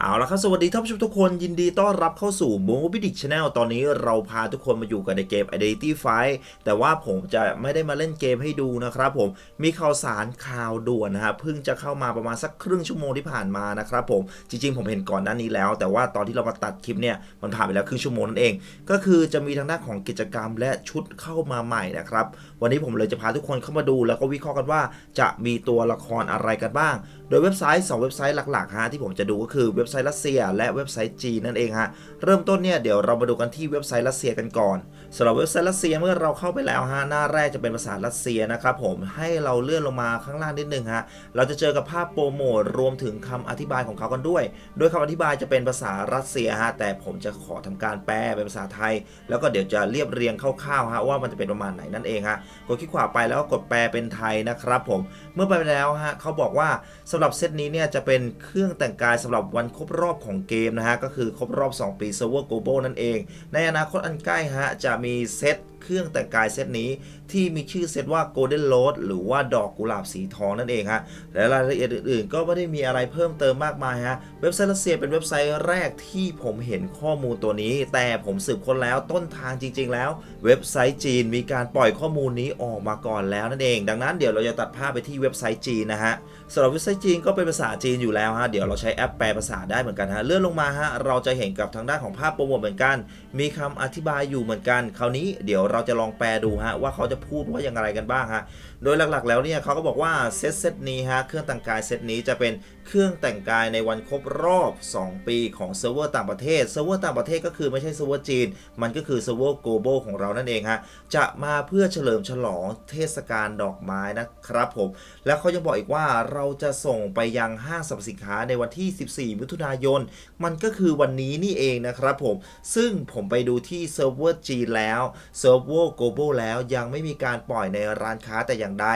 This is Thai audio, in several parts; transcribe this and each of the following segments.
เอาละครับ สวัสดีท่านผู้ชมทุกคนยินดีต้อนรับเข้าสู่ m o b i d i c Channel ตอนนี้เราพาทุกคนมาอยู่กันในเกม Identity Fight แต่ว่าผมจะไม่ได้มาเล่นเกมให้ดูนะครับผมมีข่าวสารข่าวด่วนนะครับเพิ่งจะเข้ามาประมาณสักครึ่งชั่วโมงที่ผ่านมานะครับผมจริงๆ ผมเห็นก่อนหน้านี้แล้ว แต่ว่าตอนที่เรามาตัดคลิปเนี่ยมันผ่านไปแล้วครึ่งชั่วโมงนั่นเอง ก็คือจะมีทางด้านของกิจกรรมและชุดเข้ามาใหม่นะครับวันนี้ผมเลยจะพาทุกคนเข้ามาดูแล้วก็วิเคราะห์กันว่า จะมีตัวละครอะไรกันบ้าง โดยเว็บไซต์ 2 เว็บไซต์หลักๆฮะที่ผมจะดูก็คือเว็บบไซต์รัสเซีย และเว็บไซต์จีนนั่นเองฮะเริ่มต้นเนี่ยเดี๋ยวเรามาดูกันที่เว็บไซต์รัสเซียกันก่อนสำหรับเว็บไซต์รัสเซียเมื่อเราเข้าไปแล้วฮะหน้าแรกจะเป็นภาษารัสเซียนะครับผมให้เราเลื่อนลงมาข้างล่างนิดนึงฮะเราจะเจอกับภาพโปรโมทรวมถึงคำอธิบายของเขากันด้วย โดยคำอธิบายจะเป็นภาษารัสเซียฮะแต่ผมจะขอทำการแปลเป็นภาษาไทย แล้วก็เดี๋ยวจะเรียบเรียงคร่าวๆฮะว่ามันจะเป็นประมาณไหนนั่นเองฮะกดคลิกขวาไปแล้วก็กดแปลเป็นไทยนะครับผมเมื่อไปแล้วฮะเขาบอกว่าสำหรับเซตนี้เนี่ยจะเป็นเครื่องแต่งกายสำหรับวันครบรอบของเกมนะฮะก็คือครบรอบ 2 ปีเซิร์ฟเวอร์โกลบนั่นเอง ในอนาคตอันใกล้ฮะจะมีเซต เครื่องแต่งกายเซตนี้ ที่มีชื่อเซตว่า Golden Road หรือว่าดอกกุหลาบสีทองนั่นเองฮะและรายละเอียดอื่นๆ ก็ไม่ได้มีอะไรเพิ่มเติมมากมายฮะเว็บไซต์รัสเซียเป็นเว็บไซต์แรกที่ผมเห็นข้อมูลตัวนี้ แต่ผมสืบค้นแล้วต้นทางจริง ๆ แล้ว เว็บไซต์จีนมีการปล่อยข้อมูลนี้ออกมาก่อนแล้วนั่นเอง ดังนั้นเดี๋ยวเราจะตัดภาพไปที่เว็บไซต์จีนนะฮะสำหรับเว็บไซต์จีนก็เป็นภาษาจีนอยู่แล้วฮะเดี๋ยวเราใช้แอปแปลภาษาได้เหมือนกันฮะเลื่อนลงมาฮะเราจะเห็นกับทางด้านของภาพโปรโมทเหมือนกัน มีคำอธิบายอยู่เหมือนกัน คราวนี้เดี๋ยวเราจะลองแปลดูฮะว่าเขาจะพูดว่าอย่างไรกันบ้างฮะโดยหลักๆ แล้วเนี่ยเขาก็บอกว่าเซตเซตนี้ฮะเครื่องแต่งกายเซตนี้จะเป็น เครื่องแต่งกายในวันครบรอบ 2 ปีของเซิร์ฟเวอร์ต่างประเทศ เซิร์ฟเวอร์ต่างประเทศก็คือไม่ใช่เซิร์ฟเวอร์จีน มันก็คือเซิร์ฟเวอร์ global ของเรานั่นเองฮะ จะมาเพื่อเฉลิมฉลองเทศกาลดอกไม้นะครับผม แล้วเขายังบอกอีกว่าเราจะส่งไปยังห้างสรรพสินค้าในวันที่ 14 มิถุนายน มันก็คือวันนี้นี่เองนะครับผม ซึ่งผมไปดูที่เซิร์ฟเวอร์จีนแล้ว เซิร์ฟเวอร์ global แล้วยังไม่มีการปล่อยในร้านค้าแต่อย่างใด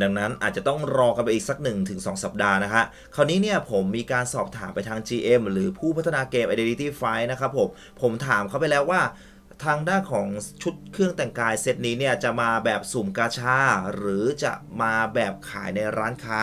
ดังนั้นอาจจะต้องรอกันไปอีกสัก1-2สัปดาห์นะฮะ คราวนี้เนี่ยผมมีการสอบถามไปทาง GM หรือผู้พัฒนาเกม Identity f i นะครับผม ผมถามเขาไปแล้วว่า ทางด้านของชุดเครื่องแต่งกายเซตนี้เนี่ยจะมาแบบสุ่มกาชา หรือจะมาแบบขายในร้านค้า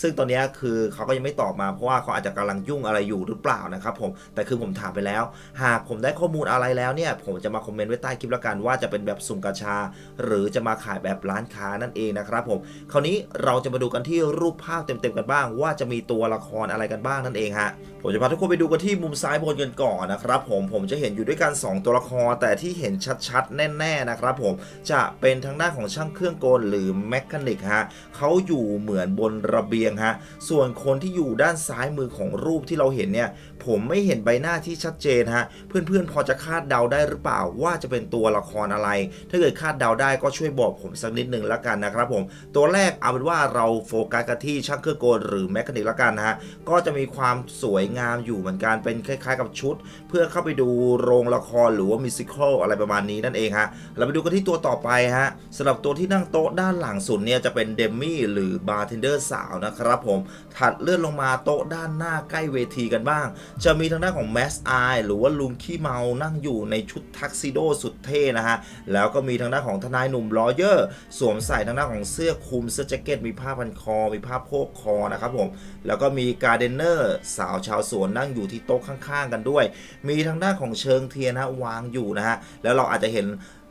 ซึ่งตอนนี้คือเขาก็ยังไม่ตอบมาเพราะว่าเขาอาจจะกำลังยุ่งอะไรอยู่หรือเปล่านะครับผมแต่คือผมถามไปแล้ว หากผมได้ข้อมูลอะไรแล้วเนี่ยผมจะมาคอมเมนต์ไว้ใต้คลิปแล้วกันว่าจะเป็นแบบสุ่มกาชา หรือจะมาขายแบบร้านค้านั่นเองนะครับผมคราวนี้เราจะมาดูกันที่รูปภาพเต็มๆกันบ้าง ว่าจะมีตัวละครอะไรกันบ้างนั่นเองฮะผมจะพาทุกคนไปดูกันที่มุมซ้ายบนกันก่อนนะครับผมผมจะเห็นอยู่ด้วยกัน 2 ตัวละครแต่ที่เห็นชัดๆ แน่ๆนะครับผมจะเป็นทางด้านของช่างเครื่องกลหรือแมคานิกฮะเขาอยู่เหมือนบนระเบียงฮะส่วนคนที่อยู่ด้านซ้ายมือของรูปที่เราเห็นเนี่ยผมไม่เห็นใบหน้าที่ชัดเจนฮะเพื่อนๆพอจะคาดเดาได้หรือเปล่าว่าจะเป็นตัวละครอะไร ถ้าเกิดคาดเดาได้ก็ช่วยบอกผมสักนิดหนึ่งละกันนะครับผมตัวแรกเอาเป็นว่าเราโฟกัสกันที่ช่างเครื่องกลหรือแมคานิกละกันนะฮะก็จะมีความสวยงามอยู่เหมือนกันเป็นคล้ายๆ กับชุด เพื่อเข้าไปดูโรงละครหรือว่ามิวสิควลอะไรประมาณนี้นั่นเองฮะเราไปดูกันที่ตัวต่อไปฮะสำหรับตัวที่นั่งโต๊ะด้านหลังสุดเนี่ยจะเป็นเดมมี่หรือบาร์เทนเดอร์สาวนะครับผมถัดเลื่อนลงมาโต๊ะด้านหน้าใกล้เวทีกันบ้าง จะมีทางด้านของแมสไอหรือว่าลุงขี้เมานั่งอยู่ในชุดทักซิโดสุดเท่นะฮะแล้วก็มีทางด้านของทนายหนุ่มลอเยอร์ สวมใส่ทางด้านของเสื้อคลุมเสื้อแจ็คเก็ตมีผ้าพันคอ มีผ้าโพกคอนะครับผมแล้วก็มีการ์เดนเนอร์สาวชาวสวนนั่งอยู่ที่โต๊ะข้างๆกันด้วย มีทางด้านของเชิงเทียนนะวางอยู่นะฮะแล้วเราอาจจะเห็น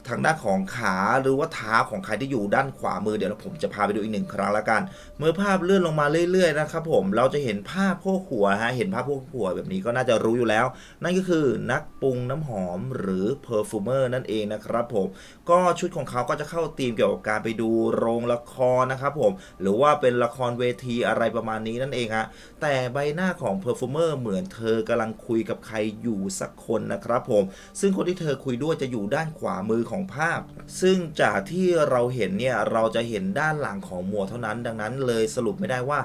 ทางด้านของขาหรือว่าเท้าของใครที่อยู่ด้านขวามือเดี๋ยวผมจะพาไปดูอีกหนึ่งครั้งล้วกัน เมื่อภาพเลื่อนลงมาเรื่อยๆนะครับผมเราจะเห็นภาพโพกหัวฮะเห็นภาพโพกหัวแบบนี้ก็น่าจะรู้อยู่แล้ว นั่นก็คือนักปรุงน้ำหอมหรือเพอร์ฟูเมอร์นั่นเองนะครับผมก็ชุดของเขาก็จะเข้าธีมเกี่ยวกับการไปดูโรงละครนะครับผมหรือว่าเป็นละครเวทีอะไรประมาณนี้นั่นเองฮะแต่ใบหน้าของเพอร์ฟูเมอร์เหมือนเธอกำลังคุยกับใครอยู่สักคนนะครับผมซึ่งคนที่เธอคุยด้วยจะอยู่ด้านขวามือของภาพ ซึ่งจากที่เราเห็นเนี่ยเราจะเห็นด้านหลังของหมวกเท่านั้น ดังนั้นเลยสรุปไม่ได้ว่า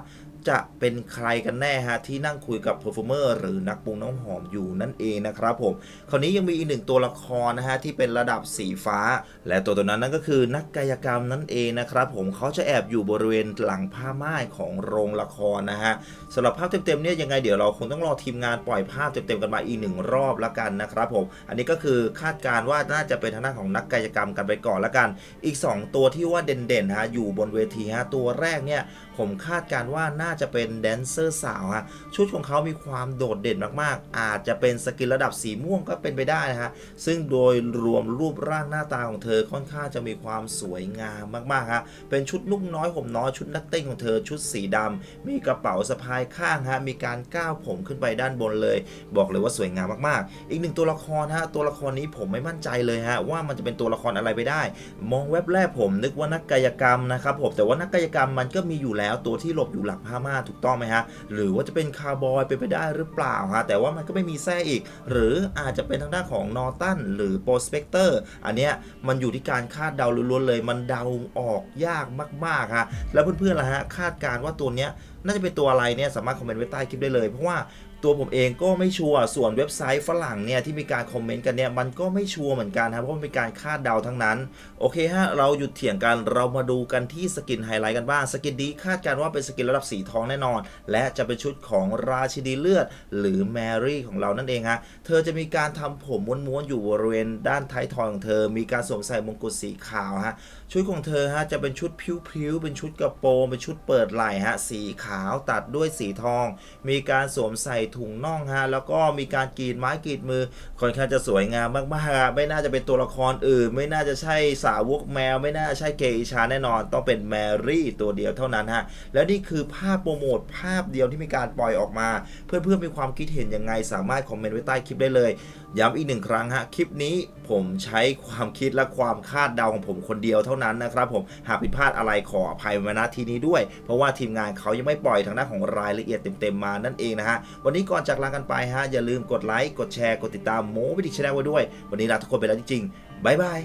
จะเป็นใครกันแน่ฮะที่นั่งคุยกับเพอร์ฟูเมอร์หรือนักปรุงน้ำหอมอยู่นั่นเองนะครับผมคราวนี้ยังมีอีกหนึ่งตัวละครนะฮะที่เป็นระดับสีฟ้า และตัวตัวนั้นนั่นก็คือนักกายกรรมนั่นเองนะครับผมเขาจะแอบอยู่บริเวณหลังผ้าม่ายของโรงละครนะฮะสำหรับภาพเต็มๆเนี่ยยังไงเดี๋ยวเราคงต้องรอทีมงานปล่อยภาพเต็มๆกันมาอีกหนึ่งรอบละกันนะครับผมอันนี้ก็คือคาดการณ์ว่าน่าจะเป็นทางด้านของนักกายกรรมกันไปก่อนละกัน อีก 2 ตัวที่ว่าเด่นๆฮะอยู่บนเวทีฮะตัวแรกเนี่ยผมคาดการณ์ว่าน่าจะเป็นแดนเซอร์สาวฮะชุดของเขามีความโดดเด่นมากๆ อาจจะเป็นสกินระดับสีม่วงก็เป็นไปได้นะฮะซึ่งโดยรวมรูปร่างหน้าตาของเธอค่อนข้างจะมีความสวยงามมากๆฮะเป็นชุดนุ่งน้อยห่มน้อยชุดนักเต้นของเธอชุดสีดำมีกระเป๋าสะพายข้างฮะมีการก้าวผมขึ้นไปด้านบนเลย บอกเลยว่าสวยงามมากๆ อีกหนึ่งตัวละครฮะตัวละครนี้ผมไม่มั่นใจเลยฮะว่ามันจะเป็นตัวละครอะไรไปได้ มองเว็บแรกผมนึกว่านักกายกรรมนะครับผมแต่ว่านักกายกรรมมันก็มีอยู่แล้วตัวที่หลบอยู่หลังผ้าม่าถูกต้องไหมฮะ หรือว่าจะเป็นคาร์บอยเป็นไปได้หรือเปล่าฮะ แต่ว่ามันก็ไม่มีแทร่อีก หรืออาจจะเป็นทางด้านของนอร์ตันหรือโปรสเปกเตอร์อันเนี้ยมันอยู่ที่การคาดเดาล้วนๆเลย มันเดาออกยากมากๆฮะแล้วเพื่อนๆล่ะฮะคาดการว่าตัวเนี้ยน่าจะเป็นตัวอะไรเนี่ยสามารถคอมเมนต์ไว้ใต้คลิปได้เลยเพราะว่าตัวผมเองก็ไม่ชัวร์ส่วนเว็บไซต์ฝรั่งเนี่ยที่มีการคอมเมนต์กันเนี่ยมันก็ไม่ชัวร์เหมือนกันครับเพราะมันเป็นการคาดเดาทั้งนั้น โอเคฮะเราหยุดเถียงกันเรามาดูกันที่สกินไฮไลท์กันบ้างสกินนี้คาดการณ์ว่าเป็นสกินระดับสีทองแน่นอน และจะเป็นชุดของราชินีเลือด หรือแมรี่ของเรานั่นเองฮะเธอจะมีการทำผมม้วนๆอยู่บริเวณด้านท้ายทอยของเธอ มีการสวมใส่มงกุฎสีขาวฮะชุดของเธอฮะจะเป็นชุดพิ้วๆเป็นชุดกระโปรงเป็นชุดเปิดไหล่ฮะสีขาวตัดด้วยสีทอง มีการสวมใส่ถุงน่องฮะแล้วก็มีการกรีดไม้กรีดมือค่อนข้างจะสวยงามมากๆไม่น่าจะเป็นตัวละครอื่น ไม่น่าจะใช่สาวกแมว ไม่น่าใช่เกอิชาแน่นอน ต้องเป็นแมรี่ตัวเดียวเท่านั้นฮะแล้วนี่คือภาพโปรโมทภาพเดียวที่มีการปล่อยออกมา เพื่อนๆมีความคิดเห็นยังไง สามารถคอมเมนต์ไว้ใต้คลิปได้เลย ย้ำอีกหนึ่งครั้งฮะคลิปนี้ผมใช้ความคิดและความคาดเดาของผมคนเดียวเท่านั้นนะครับผมหากผิดพลาดอะไรขออภัยมาณทีนี้ด้วย เพราะว่าทีมงานเขายังไม่ปล่อยทางด้านของรายละเอียดเต็มๆมานั่นเองนะฮะวันนี้ก่อนจากลากันไปฮะ อย่าลืมกดไลค์ กดแชร์ กดติดตามโมวิดิชแนลไว้ด้วย วันนี้ลาทุกคนไปแล้วจริงๆบายบาย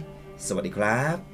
สวัสดีครับ